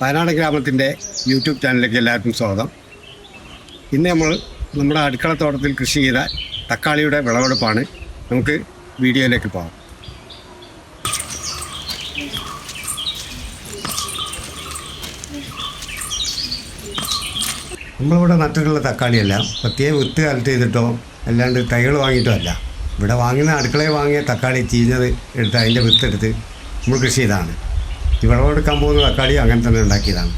വയനാട് ഗ്രാമത്തിന്റെ യൂട്യൂബ് ചാനലിലേക്ക് എല്ലാവർക്കും സ്വാഗതം. ഇന്ന് നമ്മൾ നമ്മുടെ അടുക്കളത്തോട്ടത്തിൽ കൃഷി ചെയ്ത തക്കാളിയുടെ വിളവെടുപ്പാണ്. നമുക്ക് വീഡിയോയിലേക്ക് പോകാം. നമ്മളിവിടെ നട്ടിട്ടുള്ള തക്കാളിയെല്ലാം. പ്രത്യേക വിത്ത് കലക്ട് ചെയ്തിട്ടോ അല്ലാണ്ട് തൈകൾ വാങ്ങിയിട്ടോ അല്ല. ഇവിടെ വാങ്ങുന്ന അടുക്കളയിൽ വാങ്ങിയ തക്കാളി ചീഞ്ഞത് എടുത്ത് അതിന്റെ വിത്തെടുത്ത് നമ്മൾ കൃഷി ചെയ്തതാണ്. ഈ വിളവെടുക്കാൻ പോകുന്ന തക്കാളി അങ്ങനെ തന്നെ ഉണ്ടാക്കിയതാണ്.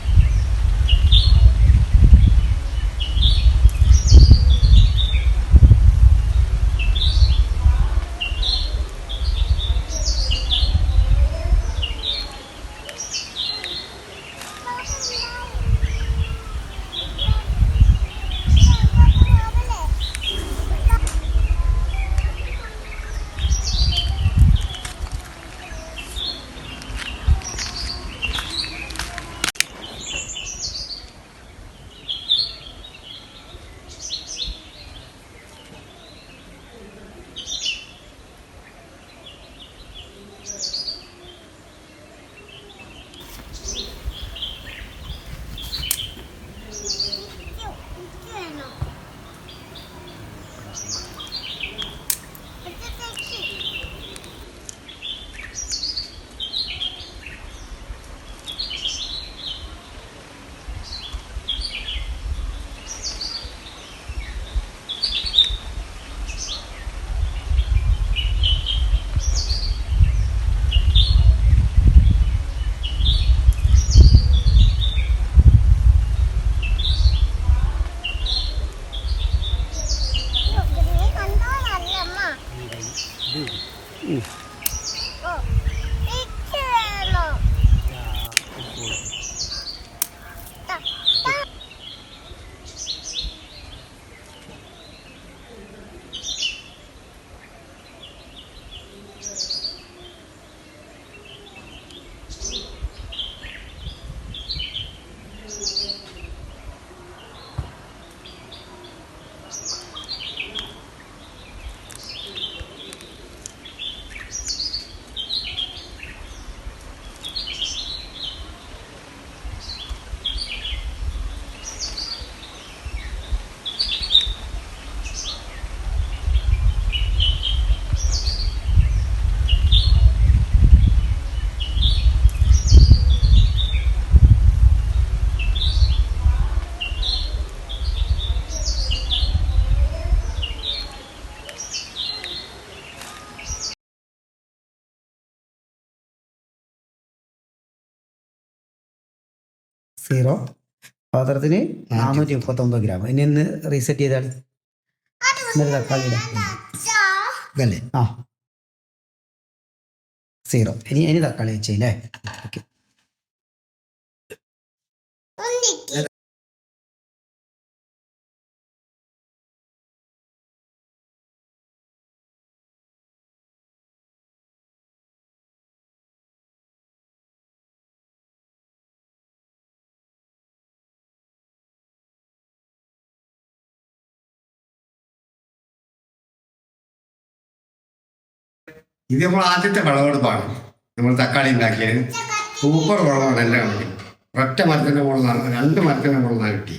സീറോ. പാത്രത്തിന് നാനൂറ്റി മുപ്പത്തൊമ്പത് ഗ്രാം. ഇനി ഒന്ന് റീസെറ്റ് ചെയ്താൽ ഇതല്ലേ? ആ. സീറോ. ഇനി ഇനി തക്കാളി വെച്ചേ ഓക്കെ. ഇത് നമ്മൾ ആദ്യത്തെ വിളവെടുപ്പാണ് നമ്മൾ തക്കാളി ഉണ്ടാക്കിയത്. സൂപ്പർ വിളവാണ് എല്ലാം കിട്ടി ഒറ്റ മരത്തിന്റെ മുകളിലാണ് രണ്ട് മരത്തിന്റെ മുകളിലാണ് കിട്ടി.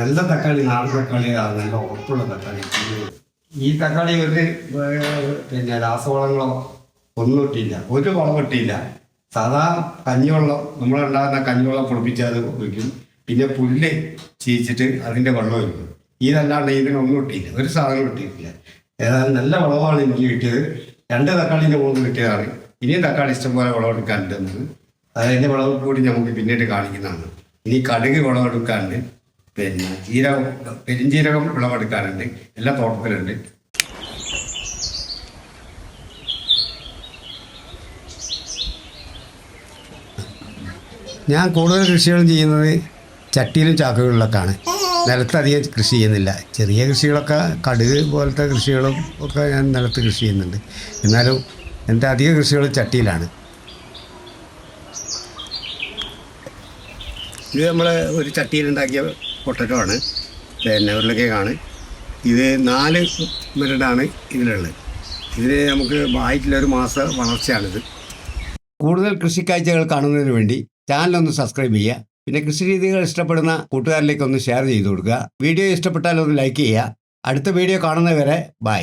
നല്ല തക്കാളി നാടൻ തക്കാളി നല്ല ഉറപ്പുള്ള തക്കാളി. ഈ തക്കാളി ഒരു പിന്നെ രാസവളങ്ങളോ ഒന്നും ഇട്ടില്ല. ഒരു വളം ഇട്ടില്ല. സാധാ കഞ്ഞിവെള്ളം നമ്മളുണ്ടാകുന്ന കഞ്ഞിവെള്ളം പൊളിപ്പിച്ച് അത് ഒഴിക്കും. പിന്നെ പുല്ല് ചീച്ചിട്ട് അതിന്റെ വെള്ളം ഒഴിക്കും. ഇതല്ലാണ്ട് ഇതിനൊന്നും ഇട്ടില്ല. ഒരു സാധനം ഇട്ടിട്ടില്ല. ഏതായാലും നല്ല വളമാണ് എനിക്ക് കിട്ടിയത്. രണ്ട് തക്കാളിന്റെ മുകളിൽ കിട്ടിയതാണ്. ഇനിയും തക്കാളി ഇഷ്ടംപോലെ അത് അതിന്റെ വിളവ് കൂടി നമുക്ക് പിന്നീട് കാണിക്കുന്നതാണ്. ഇനി കടുക് വിളവെടുക്കാനുണ്ട് പിന്നെ ജീരകം പെരിഞ്ജീരകം വിളവെടുക്കാനുണ്ട് എല്ലാ തോട്ടത്തിലുണ്ട്. ഞാൻ കൂടുതൽ കൃഷികളും ചെയ്യുന്നത് ചട്ടിയിലും ചാക്കുകളിലൊക്കെയാണ്. നിലത്തധികം കൃഷി ചെയ്യുന്നില്ല. ചെറിയ കൃഷികളൊക്കെ കടുക് പോലത്തെ കൃഷികളും ഒക്കെ ഞാൻ നിലത്ത് കൃഷി ചെയ്യുന്നുണ്ട്. എന്നാലും എന്റെ അധിക കൃഷികൾ ചട്ടിയിലാണ്. ഇത് നമ്മൾ ഒരു ചട്ടിയിലുണ്ടാക്കിയ പൊട്ടറ്റോ ആണ് പിന്നെ ഉരുളക്കേക്കാണ് ഇത് നാല് മിനിറ്റാണ് ഇതിലുള്ളത്. ഇതിന് നമുക്ക് ആയിട്ടുള്ള ഒരു മാസ വളർച്ചയാണിത്. കൂടുതൽ കൃഷിക്കാഴ്ചകൾ കാണുന്നതിന് വേണ്ടി ചാനലൊന്ന് സബ്സ്ക്രൈബ് ചെയ്യുക. പിന്നെ കൃഷി രീതികൾ ഇഷ്ടപ്പെടുന്ന കൂട്ടുകാരിലേക്ക് ഒന്ന് ഷെയർ ചെയ്ത് കൊടുക്കുക. വീഡിയോ ഇഷ്ടപ്പെട്ടാൽ ഒന്ന് ലൈക്ക് ചെയ്യുക. അടുത്ത വീഡിയോ കാണുന്നവരെ ബൈ